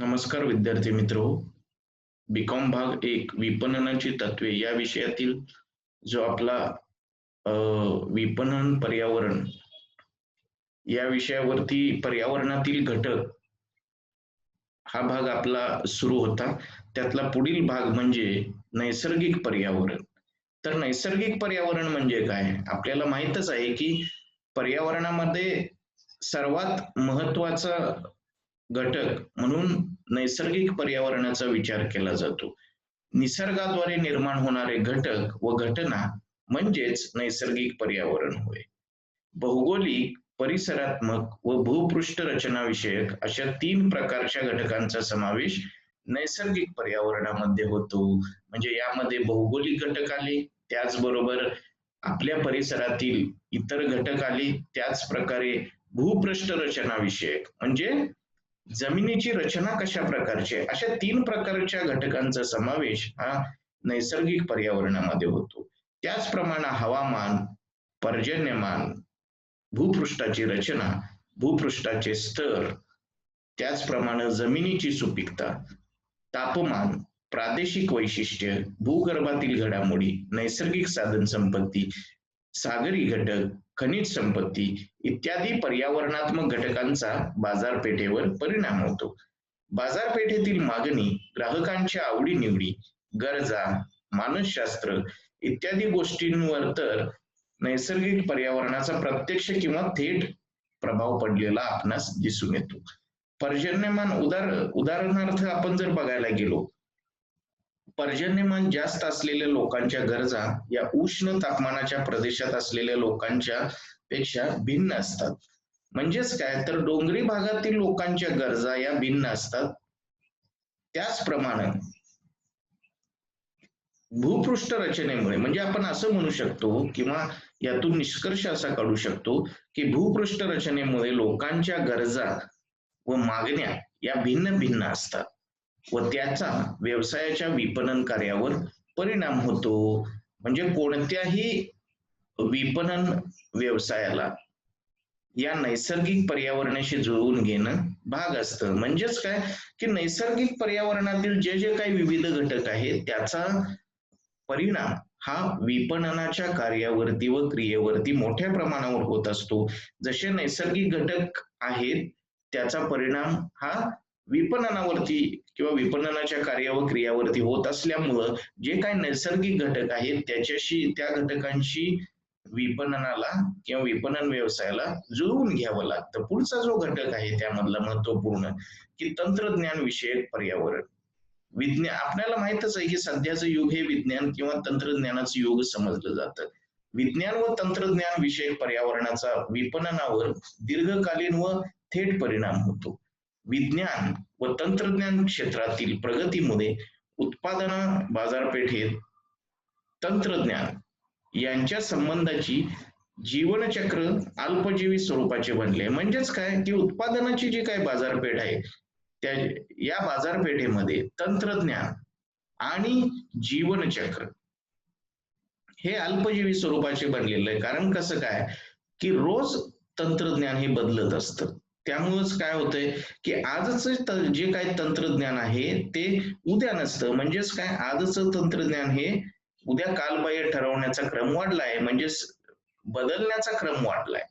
नमस्कार विद्यार्थी मित्र. बीकॉम भाग एक विपणनाची तत्वे या विषयातील जो आपला विपणन पर्यावरण या विषयावरती पर्यावरणातील घटक हा भाग आपला सुरू होता. त्यातला पुढील भाग म्हणजे नैसर्गिक पर्यावरण. तर नैसर्गिक पर्यावरण म्हणजे काय? आपल्याला माहितच आहे की पर्यावरणामध्ये सर्वात महत्त्वाचा घटक म्हणून नैसर्गिक पर्यावरणाचा विचार केला जातो. निसर्गाद्वारे निर्माण होणारे घटक व घटना म्हणजेच नैसर्गिक पर्यावरण होय. भौगोलिक परिसरात्मक व भूपृष्ठ रचना विषयक अशा तीन प्रकारच्या घटकांचा समावेश नैसर्गिक पर्यावरणामध्ये होतो. म्हणजे यामध्ये भौगोलिक घटक आले त्याचबरोबर आपल्या परिसरातील इतर घटक आले त्याच प्रकारे भूपृष्ठ रचना विषयक. म्हणजे जमिनीची रचना कशा प्रकारची आहे? अशा तीन प्रकारच्या घटकांचा समावेश हा नैसर्गिक पर्यावरणामध्ये होतो. त्याचप्रमाणे हवामान पर्जन्यमान भूपृष्ठाची रचना भूपृष्ठाचे स्तर त्याचप्रमाणे जमिनीची सुपीकता तापमान प्रादेशिक वैशिष्ट्य भूगर्भातील घडामोडी नैसर्गिक साधन संपत्ती सागरी घटक खनिज संपत्ती इत्यादी पर्यावरणात्मक घटकांचा बाजारपेठेवर परिणाम होतो. बाजारपेठेतील मागणी ग्राहकांच्या आवडीनिवडी गरजा मानसशास्त्र इत्यादी गोष्टींवर तर नैसर्गिक पर्यावरणाचा प्रत्यक्ष किंवा थेट प्रभाव पडलेला आपणास दिसून येतो. पर्जन्यमान उदार उदाहरणार्थ आपण जर बघायला गेलो पर्जन्यमान जास्त असलेल्या लोकांच्या गरजा या उष्ण तापमानाच्या प्रदेशात असलेल्या लोकांच्या पेक्षा भिन्न असतात. म्हणजेच काय? तर डोंगरी भागातील लोकांच्या गरजा या भिन्न असतात. त्याचप्रमाणे भूपृष्ठ रचनेमुळे म्हणजे आपण असं म्हणू शकतो किंवा यातून निष्कर्ष असा काढू शकतो की भूपृष्ठ रचनेमुळे लोकांच्या गरजा व मागण्या या भिन्न भिन्न असतात. व त्याचा व्यवसायाच्या विपणन कार्यावर परिणाम होतो. म्हणजे कोणत्याही विपणन व्यवसायाला या नैसर्गिक पर्यावरणाशी जुळवून घेणं भाग असतं. म्हणजेच काय? की नैसर्गिक पर्यावरणातील जे जे काही विविध घटक आहेत त्याचा परिणाम हा विपणनाच्या कार्यावरती व क्रियेवरती मोठ्या प्रमाणावर होत असतो. जसे नैसर्गिक घटक आहेत त्याचा परिणाम हा विपणनावरती किंवा विपणनाच्या कार्य व क्रियावरती होत असल्यामुळं जे काही नैसर्गिक घटक आहेत त्याच्याशी त्या घटकांशी विपणनाला किंवा विपणन व्यवसायाला जुळवून घ्यावं लागतं. पुढचा जो घटक आहे त्यामधला महत्त्वपूर्ण की तंत्रज्ञान विषयक पर्यावरण. विज्ञान आपल्याला माहितच आहे की सध्याचं युग हे विज्ञान किंवा तंत्रज्ञानाचं युग समजलं जातं. विज्ञान व तंत्रज्ञान विषयक पर्यावरणाचा विपणनावर दीर्घकालीन व थेट परिणाम होतो. विज्ञान व तंत्रज्ञान क्षेत्रातील प्रगतीमुळे उत्पादन बाजारपेठेत तंत्रज्ञान यांच्या संबंधाची जीवनचक्र अल्पजीवी स्वरूपाचे बनले. म्हणजेच काय? की उत्पादनाची जी काय बाजारपेठ आहे त्या या बाजारपेठेमध्ये तंत्रज्ञान आणि जीवनचक्र हे अल्पजीवी स्वरूपाचे बनलेलं आहे. कारण कसं काय? की रोज तंत्रज्ञान हे बदलत असतं. त्यामुळेच काय होतंय की आजच जे काही तंत्रज्ञान आहे ते उद्या नसतं. म्हणजेच काय? आजचं तंत्रज्ञान हे उद्या कालबाह्य ठरवण्याचा क्रम वाढलाय. म्हणजेच बदलण्याचा क्रम वाढलाय.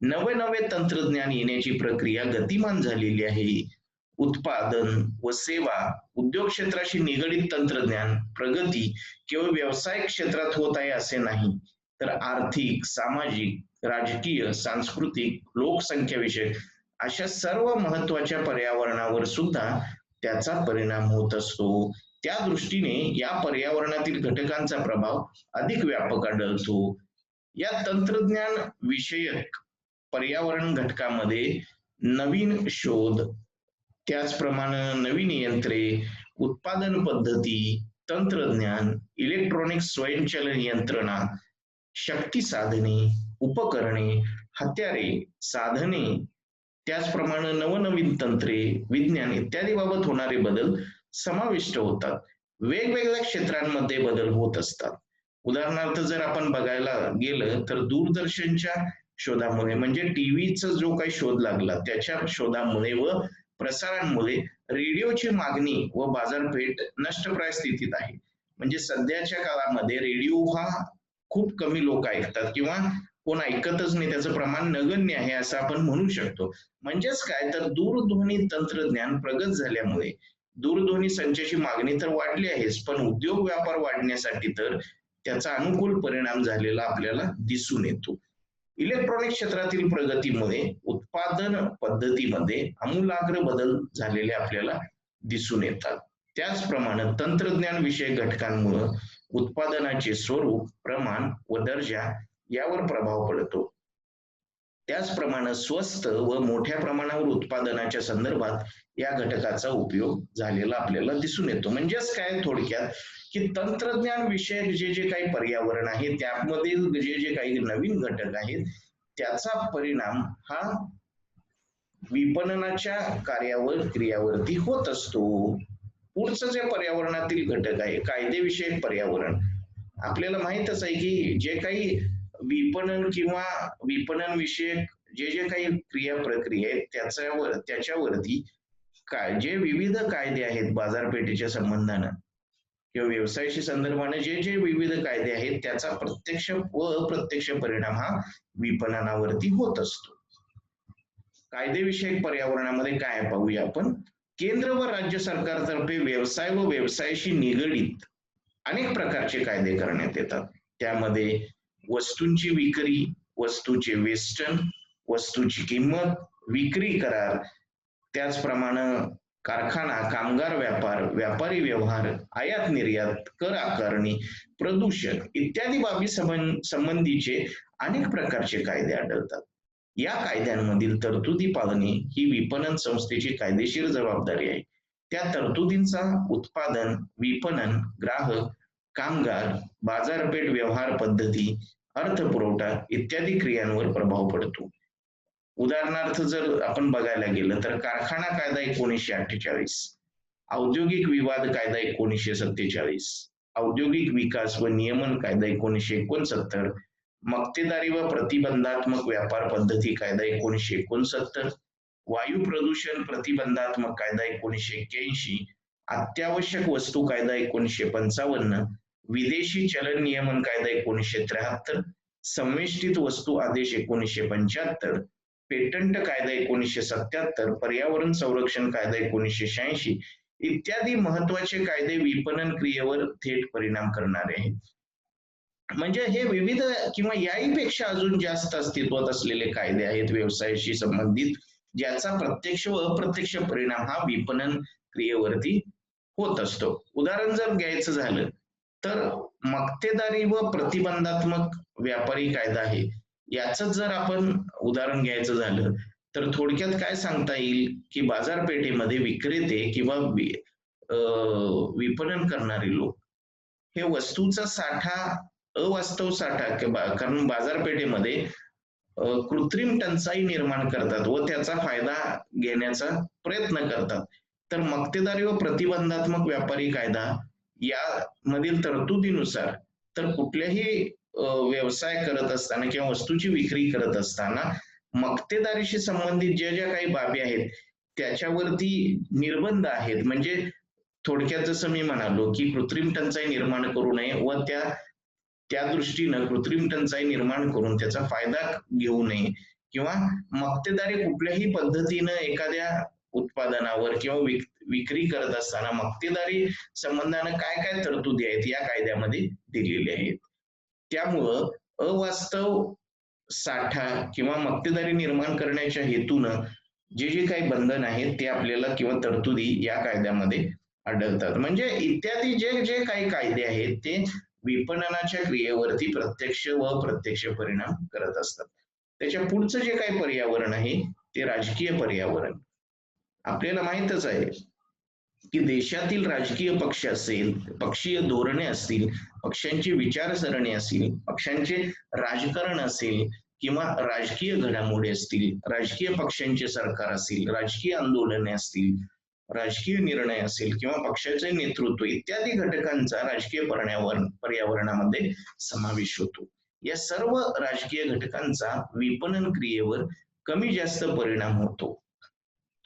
नवे नवे तंत्रज्ञान येण्याची प्रक्रिया गतिमान झालेली आहे. उत्पादन व सेवा उद्योग क्षेत्राशी निगडित तंत्रज्ञान प्रगती केवळ व्यावसायिक क्षेत्रात होत आहे असे नाही. तर आर्थिक सामाजिक राजकीय सांस्कृतिक लोकसंख्या विषयक अशा सर्व महत्त्वाच्या पर्यावरणावर सुद्धा त्याचा परिणाम होत असतो. त्या दृष्टीने या पर्यावरणातील घटकांचा प्रभाव अधिक व्यापक आढळतो. या तंत्रज्ञान विषयक पर्यावरण घटकामध्ये नवीन शोध त्याचप्रमाणे नवीन यंत्रे उत्पादन पद्धती तंत्रज्ञान इलेक्ट्रॉनिक स्वयंचलन यंत्रणा शक्ती साधने उपकरणे हत्यारे साधने त्याचप्रमाणे नवनवीन तंत्रे विज्ञान इत्यादी बाबत होणारे बदल समाविष्ट होतात. वेगवेगळ्या क्षेत्रांमध्ये बदल होत असतात. उदाहरणार्थ जर आपण बघायला गेलं तर दूरदर्शनच्या शोधामुळे म्हणजे टीव्हीचा जो काही शोध लागला त्याच्या शोधामुळे व प्रसारांमुळे रेडिओची मागणी व बाजारपेठ नष्टप्राय स्थितीत आहे. म्हणजे सध्याच्या काळामध्ये रेडिओ हा खूप कमी लोक ऐकतात किंवा कोण ऐकतच नाही त्याचं प्रमाण नगण्य आहे असं आपण म्हणू शकतो. म्हणजेच काय? तर दूरध्वनी तंत्रज्ञान प्रगत झाल्यामुळे दूरध्वनी संचाची मागणी तर वाढली आहेच पण उद्योग व्यापार वाढण्यासाठी तर त्याचा अनुकूल परिणाम झालेला आपल्याला दिसून येतो. इलेक्ट्रॉनिक क्षेत्रातील प्रगतीमुळे उत्पादन पद्धतीमध्ये आमूलाग्र बदल झालेले आपल्याला दिसून येतात. त्याचप्रमाणे तंत्रज्ञान विषयक घटकांमुळे उत्पादनाचे स्वरूप प्रमाण व दर्जा यावर प्रभाव पडतो. त्याचप्रमाणे स्वस्त व मोठ्या प्रमाणावर उत्पादनाच्या संदर्भात या घटकाचा उपयोग झालेला आपल्याला दिसून येतो. म्हणजेच काय? थोडक्यात की तंत्रज्ञान विषयक जे जे काही पर्यावरण आहे त्यामधील जे जे काही नवीन घटक आहेत त्याचा परिणाम हा विपणनाच्या कार्यावर क्रियावरती होत असतो. पुढचं जे पर्यावरणातील घटक आहे कायदेविषयक पर्यावरण आपल्याला माहितच आहे की जे काही विपणन किंवा विपणन विषयक जे जे काही क्रिया प्रक्रिया आहेत त्याच्यावर त्याच्यावरती काय जे विविध कायदे आहेत बाजारपेठेच्या संबंधानं. किंवा व्यवसायाशी संदर्भाने जे जे विविध कायदे आहेत त्याचा प्रत्यक्ष व अप्रत्यक्ष परिणाम हा विपणनावरती होत असतो. कायदेविषयक पर्यावरणामध्ये काय पाहूया आपण? केंद्र व राज्य सरकारतर्फे व्यवसाय व व्यवसायाशी निगडीत अनेक प्रकारचे कायदे करण्यात येतात. त्यामध्ये वस्तूंची विक्री वस्तूचे वेस्टन वस्तूची किंमत विक्री करार. त्याचप्रमाणे कारखाना कामगार व्यापार व्यापारी व्यवहार आयात निर्यात कर आकारणी प्रदूषण इत्यादी बाबी संबंधीचे अनेक प्रकारचे कायदे आढळतात. या कायद्यांमधील तरतुदी पाळणे ही विपणन संस्थेची कायदेशीर जबाबदारी आहे. त्या तरतुदींचा उत्पादन विपणन ग्राहक कामगार बाजारपेठ व्यवहार पद्धती अर्थपुरवठा इत्यादी क्रियांवर प्रभाव पडतो. उदाहरणार्थ जर आपण बघायला गेलं तर कारखाना कायदा एकोणीसशे अठ्ठेचाळीस औद्योगिक विवाद कायदा एकोणीसशे सत्तेचाळीस औद्योगिक विकास व नियमन कायदा एकोणीसशे एकोणसत्तर मक्तेदारी व प्रतिबंधात्मक व्यापार पद्धती कायदा एकोणीसशे एकोणसत्तर वायू प्रदूषण प्रतिबंधात्मक कायदा एकोणीसशे एक्क्याऐंशी अत्यावश्यक वस्तू कायदा एकोणीसशे पंचावन्न विदेशी चलन नियमन कायदा एकोणीसशे त्र्याहत्तर संवेष्टित वस्तू आदेश एकोणीसशे पंच्याहत्तर पेटंट कायदा एकोणीसशे सत्याहत्तर पर्यावरण संरक्षण कायदा एकोणीसशे शहाऐंशी इत्यादी महत्त्वाचे कायदे विपणन क्रियेवर थेट परिणाम करणारे आहेत. म्हणजे हे विविध किंवा याहीपेक्षा अजून जास्त अस्तित्वात असलेले कायदे आहेत व्यवसायाशी संबंधित ज्याचा प्रत्यक्ष व अप्रत्यक्ष परिणाम हा विपणन क्रियेवरती होत असतो. उदाहरण जर घ्यायचं झालं तर मक्तेदारी व प्रतिबंधात्मक व्यापारी कायदा आहे. याच जर आपण उदाहरण घ्यायचं झालं तर थोडक्यात काय सांगता येईल की बाजारपेठेमध्ये विक्रेते किंवा विपणन करणारे लोक हे वस्तूचा साठा अवास्तव साठा कारण बाजारपेठेमध्ये कृत्रिम टंचाई निर्माण करतात व त्याचा फायदा घेण्याचा प्रयत्न करतात. तर मक्तेदारी व प्रतिबंधात्मक व्यापारी कायदा या मधील तरतुदीनुसार तर कुठल्याही व्यवसाय करत असताना किंवा वस्तूची विक्री करत असताना मक्तेदारीशी संबंधित ज्या ज्या काही बाबी आहेत त्याच्यावरती निर्बंध आहेत. म्हणजे थोडक्यात जसं मी म्हणालो की कृत्रिम टंचाई निर्माण करू नये व त्या त्या दृष्टीनं कृत्रिम टंचाई निर्माण करून त्याचा फायदा घेऊ नये. किंवा मक्तेदारी कुठल्याही पद्धतीनं एखाद्या उत्पादनावर किंवा विक्री करत असताना मक्तेदारी संबंधानं काय काय तरतुदी आहेत या कायद्यामध्ये दिलेले आहेत. त्यामुळं अवास्तव साठा किंवा मक्तेदारी निर्माण करण्याच्या हेतूनं जे जे काही बंधन आहेत ते आपल्याला किंवा तरतुदी या कायद्यामध्ये आढळतात. म्हणजे इत्यादी जे जे काही कायदे आहेत ते विपणनाच्या क्रियेवरती प्रत्यक्ष व प्रत्यक्ष परिणाम करत असतात. त्याच्या पुढचं जे काही पर्यावरण आहे ते राजकीय पर्यावरण. आपल्याला माहितच आहे की देशातील राजकीय पक्ष असेल पक्षीय धोरणे असतील पक्षांची विचारसरणी असतील पक्षांचे राजकारण असेल किंवा राजकीय घडामोडी असतील राजकीय पक्षांचे सरकार असेल राजकीय आंदोलने असतील राजकीय निर्णय असेल किंवा पक्षाचे नेतृत्व इत्यादी घटकांचा राजकीय पर्यावरण पर्यावरणामध्ये समावेश होतो. या सर्व राजकीय घटकांचा विपणन क्रियेवर कमी जास्त परिणाम होतो.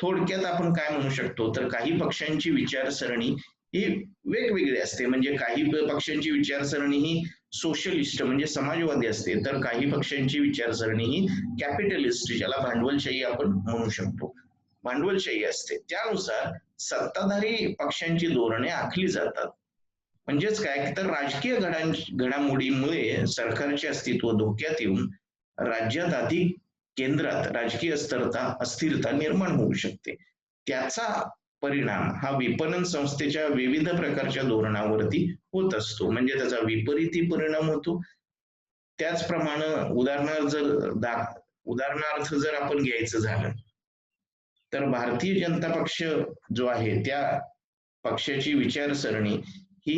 थोडक्यात आपण काय म्हणू शकतो? तर काही पक्षांची विचारसरणी ही वेगवेगळी असते. म्हणजे काही पक्षांची विचारसरणी ही सोशलिस्ट म्हणजे समाजवादी असते. तर काही पक्षांची विचारसरणी ही कॅपिटलिस्ट ज्याला भांडवलशाही आपण म्हणू शकतो. भांडवलशाही असते. त्यानुसार सत्ताधारी पक्षांची धोरणे आखली जातात. म्हणजेच काय? तर राजकीय घडां घडामोडीमुळे सरकारचे अस्तित्व धोक्यात येऊन राज्यात अधिक केंद्रात राजकीय अस्थिरता अस्थिरता निर्माण होऊ शकते. त्याचा परिणाम हा विपणन संस्थेच्या विविध प्रकारच्या धोरणावरती होत असतो. म्हणजे त्याचा विपरीती परिणाम होतो. त्याचप्रमाणे उदाहरणार्थ जर दा उदाहरणार्थ जर आपण घ्यायचं झालं तर भारतीय जनता पक्ष जो आहे त्या पक्षाची विचारसरणी ही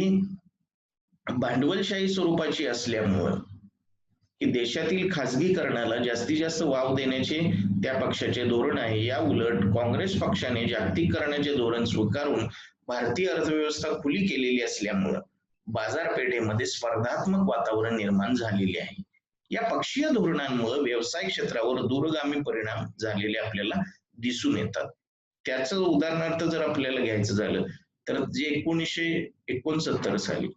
भांडवलशाही स्वरूपाची असल्यामुळं की देशातील खासगीकरणाला जास्तीत जास्त वाव देण्याचे त्या पक्षाचे धोरण आहे. या उलट काँग्रेस पक्षाने जागतिकीकरणाचे धोरण स्वीकारून भारतीय अर्थव्यवस्था खुली केलेली असल्यामुळं बाजारपेठेमध्ये स्पर्धात्मक वातावरण निर्माण झालेले आहे. या पक्षीय धोरणांमुळे व्यवसाय क्षेत्रावर दूरगामी परिणाम झालेले आपल्याला दिसून येतात. त्याचं उदाहरणार्थ जर आपल्याला घ्यायचं झालं तर जे एकोणीसशे एकोणसत्तर साली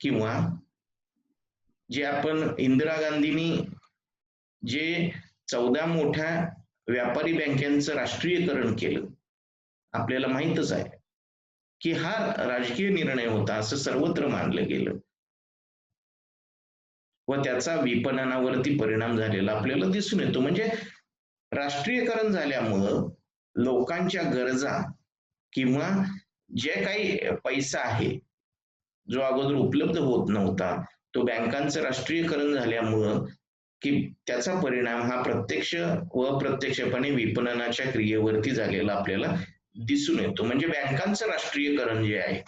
किंवा जे आपण इंदिरा गांधींनी जे चौदा मोठ्या व्यापारी बँकांचं राष्ट्रीयकरण केलं आपल्याला माहितच आहे की हा राजकीय निर्णय होता असं सर्वत्र मानलं गेलं. व त्याचा विपणनावरती परिणाम झालेला आपल्याला दिसून येतो. म्हणजे राष्ट्रीयकरण झाल्यामुळं लोकांच्या गरजा किंवा जे काही पैसा आहे जो अगोदर उपलब्ध होत नव्हता तो बँकांचं राष्ट्रीयकरण झाल्यामुळं की त्याचा परिणाम हा प्रत्यक्ष व अप्रत्यक्षपणे विपणनाच्या क्रियेवरती झालेला आपल्याला दिसून येतो. म्हणजे बँकांचं राष्ट्रीयकरण जे आहे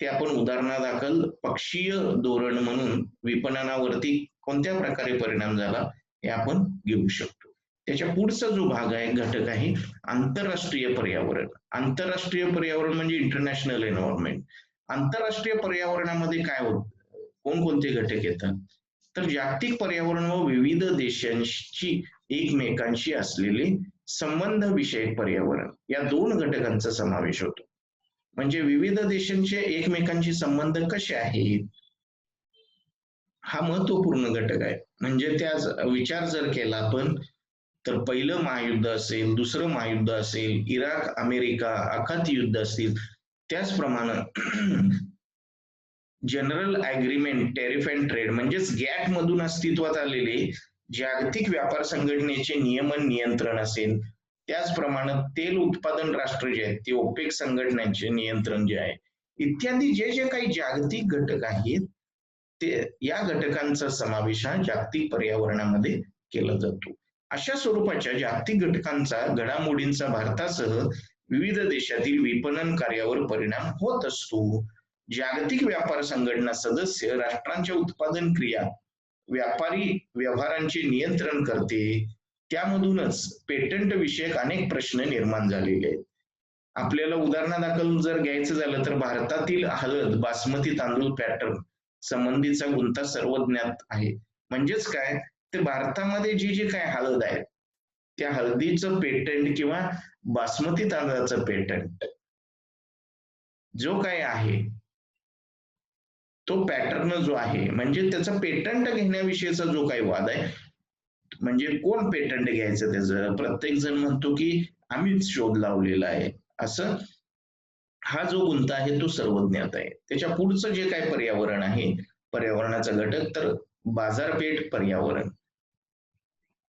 ते आपण उदाहरणादाखल पक्षीय धोरण म्हणून विपणनावरती कोणत्या प्रकारे परिणाम झाला हे आपण घेऊ शकतो. त्याच्या पुढचा जो भाग आहे घटक आहे आंतरराष्ट्रीय पर्यावरण. आंतरराष्ट्रीय पर्यावरण म्हणजे इंटरनॅशनल एन्व्हायरमेंट आंतरराष्ट्रीय पर्यावरणामध्ये काय होतं? कोणकोणते घटक येतात? तर जागतिक पर्यावरण व विविध देशांची एकमेकांशी असलेले संबंध विषयक पर्यावरण या दोन घटकांचा समावेश होतो. म्हणजे विविध देशांचे एकमेकांशी संबंध कसे आहेत? हा महत्त्वपूर्ण घटक आहे. म्हणजे त्या विचार जर केला आपण तर पहिलं महायुद्ध असेल दुसरं महायुद्ध असेल इराक अमेरिका आखाती युद्ध असतील त्याचप्रमाणे general agreement tariff and trade म्हणजेच गॅट मधून अस्तित्वात आलेले जागतिक व्यापार संघटनेचे नियमन नियंत्रण असेल त्याचप्रमाणे तेल उत्पादन राष्ट्र जे आहेत ते ओपेक संघटनांचे नियंत्रण जे आहे इत्यादी जे जे काही जागतिक घटक आहेत ते या घटकांचा समावेश हा जागतिक पर्यावरणामध्ये केला जातो. अशा स्वरूपाच्या जागतिक घटकांचा घडामोडींचा भारतासह विविध देशातील विपणन कार्यावर परिणाम होत असतो. जागतिक व्यापार संघटना सदस्य राष्ट्रांच्या उत्पादन क्रिया व्यापारी व्यवहारांचे नियंत्रण करते त्यामधूनच पेटंट विषयक अनेक प्रश्न निर्माण झालेले आहेत. आपल्याला उदाहरणादाखल जर घ्यायचं झालं तर भारतातील हळद बासमती तांदूळ पॅटर्न संबंधीचा गुंता सर्वज्ञात आहे. म्हणजेच काय? ते भारतामध्ये जी जी काय हळद आहे त्या हळदीचं पेटंट किंवा बासमती तांदळाचं पेटंट जो काय आहे तो पॅटर्न जो आहे म्हणजे त्याचा पेटंट घेण्याविषयीचा जो काही वाद आहे म्हणजे कोण पेटंट घ्यायचं त्याचं? प्रत्येक जण म्हणतो की आम्हीच शोध लावलेला आहे. असं हा जो गुंता आहे तो सर्वज्ञात आहे. त्याच्या पुढचं जे काय पर्यावरण आहे पर्यावरणाचा घटक तर बाजारपेठ पर्यावरण.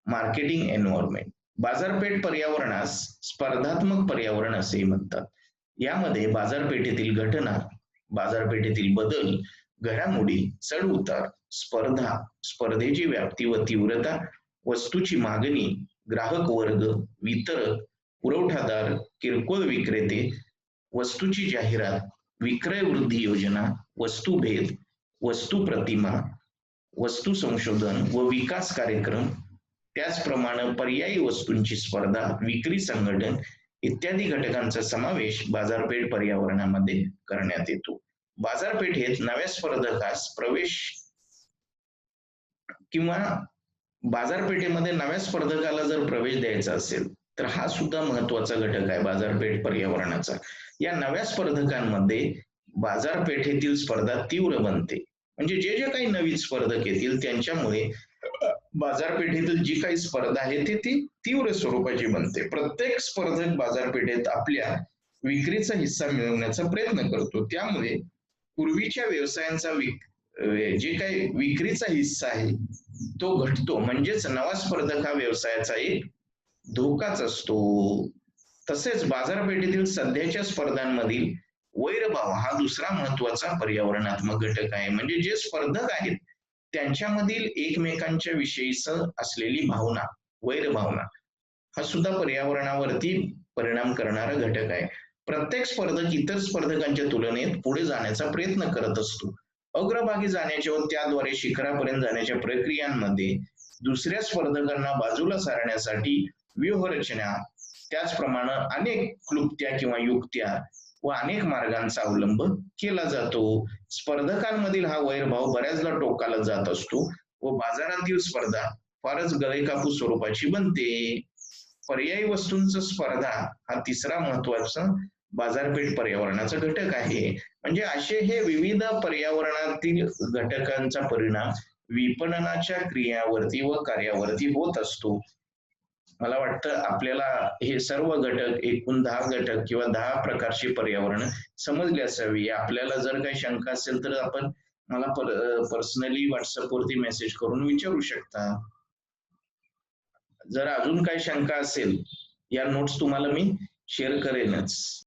मार्केटिंग एन्व्हायरमेंट बाजारपेठ पर्यावरणास स्पर्धात्मक पर्यावरण असेही म्हणतात. यामध्ये बाजारपेठेतील घटना बाजारपेठेतील बदल घडामोडी चढ उतार स्पर्धा स्पर्धेची व्याप्ती व तीव्रता वस्तूची मागणी ग्राहक वर्ग वितरक पुरवठादार किरकोळ विक्रेते वस्तूची जाहिरात विक्रय वृद्धी योजना वस्तुभेद वस्तू प्रतिमा वस्तू संशोधन व विकास कार्यक्रम त्याचप्रमाणे पर्यायी वस्तूंची स्पर्धा विक्री संघटन इत्यादी घटकांचा समावेश बाजारपेठ पर्यावरणामध्ये करण्यात येतो. बाजारपेठेत नव्या स्पर्धकास प्रवेश किंवा बाजारपेठेमध्ये नव्या स्पर्धकाला जर प्रवेश द्यायचा असेल तर हा सुद्धा महत्त्वाचा घटक आहे बाजारपेठ पर्यावरणाचा. या नव्या स्पर्धकांमध्ये बाजारपेठेतील स्पर्धा तीव्र बनते. म्हणजे जे जे काही नवीन स्पर्धक येतील त्यांच्यामुळे बाजारपेठेतील जी काही स्पर्धा आहे ती ती तीव्र स्वरूपाची बनते. प्रत्येक स्पर्धक बाजारपेठेत आपल्या विक्रीचा हिस्सा मिळवण्याचा प्रयत्न करतो. त्यामुळे पूर्वीच्या व्यवसायांचा विक जे काही विक्रीचा हिस्सा आहे तो घटतो. म्हणजेच नवा स्पर्धक हा व्यवसायाचा एक धोकाच असतो. तसेच बाजारपेठेतील सध्याच्या स्पर्धांमधील वैरभाव हा दुसरा महत्त्वाचा पर्यावरणात्मक घटक आहे. म्हणजे जे स्पर्धक आहेत त्यांच्यामधील एकमेकांच्या विषयीच असलेली भावना वैरभावना हा सुद्धा पर्यावरणावरती परिणाम करणारा घटक आहे. प्रत्येक स्पर्धक इतर स्पर्धकांच्या तुलनेत पुढे जाण्याचा प्रयत्न करत असतो. अग्रभागी जाण्याच्या व त्याद्वारे शिखरापर्यंत जाण्याच्या प्रक्रियांमध्ये दुसऱ्या स्पर्धकांना बाजूला सारण्यासाठी व्यूहरचना त्याचप्रमाणे अनेक क्लुप्त्या किंवा युक्त्या व अनेक मार्गांचा अवलंब केला जातो. स्पर्धकांमधील हा वैरभाव बऱ्याचदा टोकाला जात असतो व बाजारातील स्पर्धा फारच गळेकापू स्वरूपाची बनते. पर्यायी वस्तूंचा स्पर्धा हा तिसरा महत्त्वाचा बाजारपेठ पर्यावरणाचा घटक आहे. म्हणजे असे हे विविध पर्यावरणातील घटकांचा परिणाम विपणनाच्या क्रियावरती व कार्यावरती होत असतो. मला वाटतं आपल्याला हे सर्व घटक एकूण दहा घटक किंवा दहा प्रकारचे पर्यावरण समजली असावी. आपल्याला जर काही शंका असेल तर आपण मला पर्सनली व्हॉट्सअपवरती मेसेज करून विचारू शकता. जर अजून काही शंका असेल या नोट्स तुम्हाला मी शेअर करेनच.